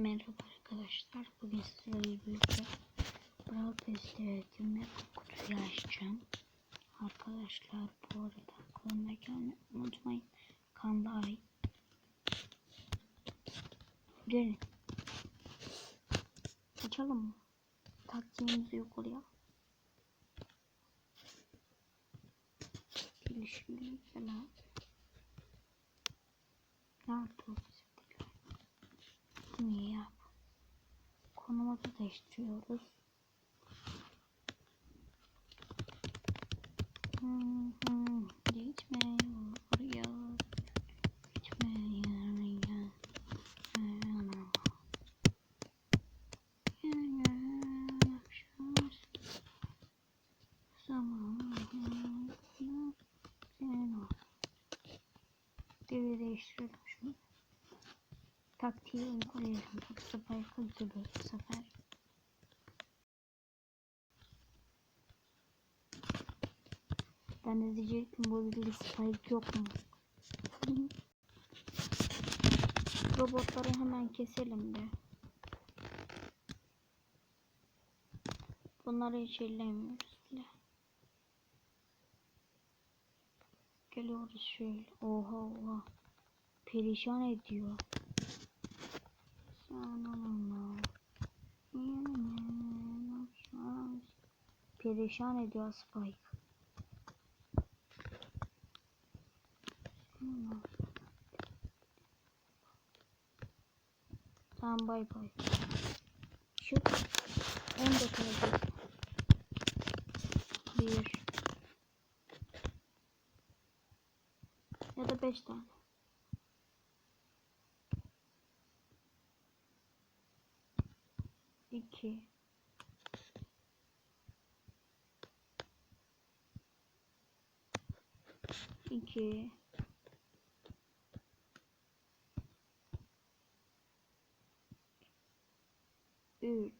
Merhaba arkadaşlar. Bugün sizlerle birlikte Brawl Pass'te etkinlik kutuyu açacağım. Arkadaşlar bu arada kanalına gelmeyi unutmayın. Kanala ay. Gelin. Açalım mı? Taktiğimizi yok oluyor. Gelişimli gel abi. Nerede Konumuzu değiştiriyoruz. Hı hı, Gitme oraya. Gitme yaraya. Dili değiştirelim şunu taktiği uygulayalım. Bu sefer kızdırıyor bu sefer. Ben de diyecektim bu ilgili spike yok mu? Robotları hemen keselim de. Bunları hiç ellemiyoruz bile. Geliyoruz şöyle. Oha oha. Perişan ediyor. Perişan ediyor Spike. Tamam bay bay. Şu 10 dakika. Bir. Ya da 5 tane. İki. İki. Üç.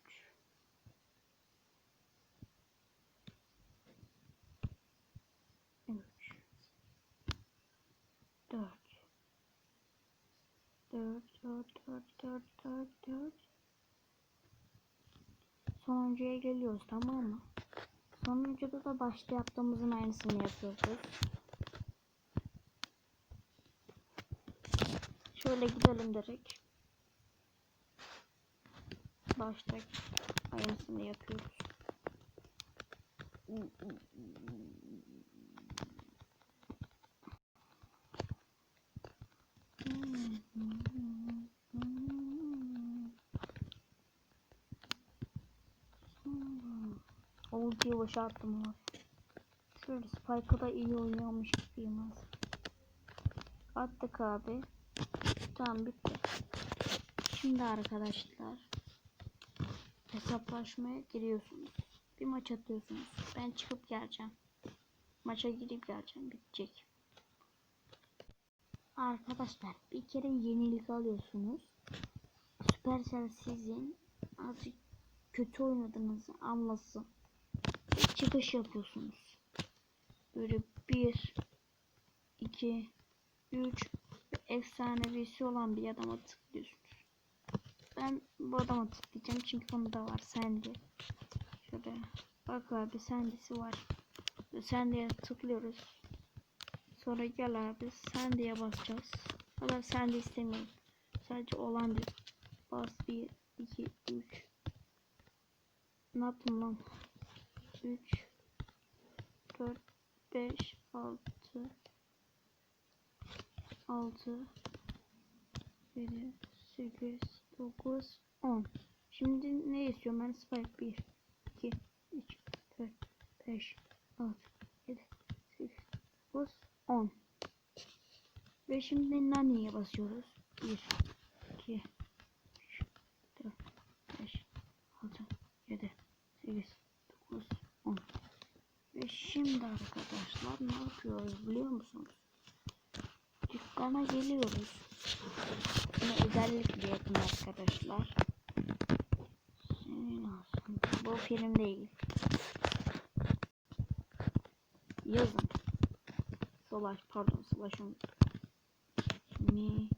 Üç. Dört. Dört dört dört dört dört dört sonuncuya geliyoruz tamam mı? Sonuncuda da başta yaptığımızın aynısını yapıyoruz. Şöyle gidelim direkt. Başta aynısını yapıyoruz. Ultiyi boşalttım var. Şöyle Spike'ı da iyi oynuyormuş gibiyim az. Attık abi. Tamam bitti. Şimdi arkadaşlar hesaplaşmaya giriyorsunuz. Bir maç atıyorsunuz. Ben çıkıp geleceğim. Maça girip geleceğim. Bitecek. Arkadaşlar bir kere yenilik alıyorsunuz. Supercell sizin azıcık kötü oynadığınızı anlasın. Çıkış yapıyorsunuz. Böyle bir, iki, üç efsanevisi olan bir adama tıklıyorsunuz. Ben bu adama tıklayacağım çünkü onda var sende. Şöyle bak abi sendesi var. Sendeye tıklıyoruz. Sonra gel abi sendeye basacağız. Ama sende istemiyorum. Sadece olan bir. Bas 1, 2, 3. Ne yaptım lan? 3 4 5 6 6 7 8 9 10 Şimdi ne istiyorum ben? Spike 1 2 3 4 5 6 7 8 9 10 ve şimdi naniye basıyoruz. 1 2 3 4 5 6 7 8 9 10 ve şimdi arkadaşlar ne yapıyoruz biliyor musunuz? Dükkana geliyoruz. Bunu özellikle yapın arkadaşlar. Bu film değil. Yazın. Solaş pardon solaş unuttum. Mi,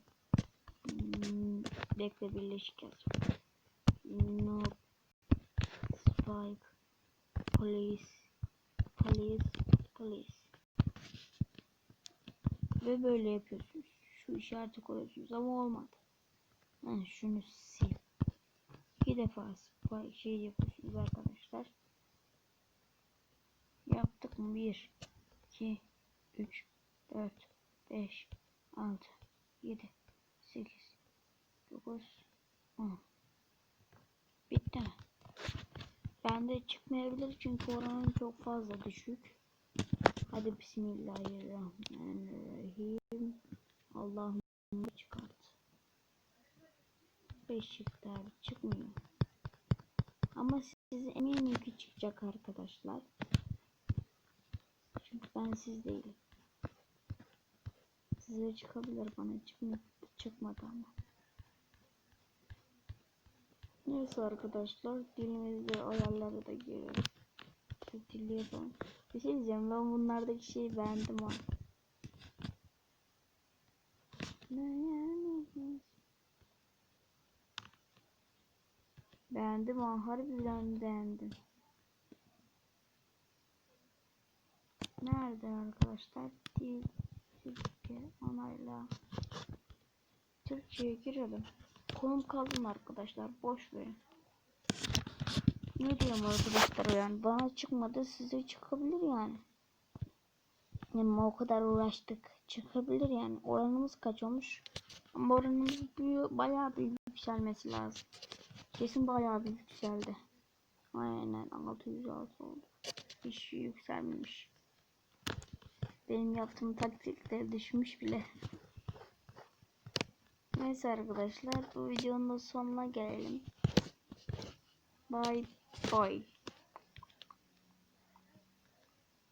mi Bekle birleşik yazacağım. No spike police police police ve böyle yapıyorsunuz. Şu işareti koyuyorsunuz ama olmadı. Ha, şunu sil. İki defa şey yapıyorsunuz arkadaşlar. Yaptık mı? 1 2 3 4 5 6 7 8 9 10 Bitti mi? Bende çıkmayabilir çünkü oranın çok fazla düşük. Hadi bismillahirrahmanirrahim. Allah'ım çıkart. 5 çıktı abi çıkmıyor. Ama siz eminim ki çıkacak arkadaşlar. Çünkü ben siz değilim. Size çıkabilir bana çıkmadı, çıkmadı ama. Neyse arkadaşlar dilimizde ayarları da giriyoruz. Dili yapalım. Bir şey diyeceğim ben bunlardaki şeyi beğendim ha. Beğendim ha harbiden beğendim. Nerede arkadaşlar? Dil Türkçe onayla. Türkçe'ye girelim. Konum kalsın arkadaşlar. Boş verin. Ne diyeyim arkadaşlar yani bana çıkmadı size çıkabilir yani. Yani o kadar uğraştık. Çıkabilir yani. Oranımız kaç olmuş? Ama oranımız büyüyor, bayağı bir yükselmesi lazım. Kesin bayağı bir yükseldi. Aynen 606 oldu. Hiç yükselmemiş. Benim yaptığım taktikler düşmüş bile. Neyse arkadaşlar bu videonun sonuna gelelim. Bye bye.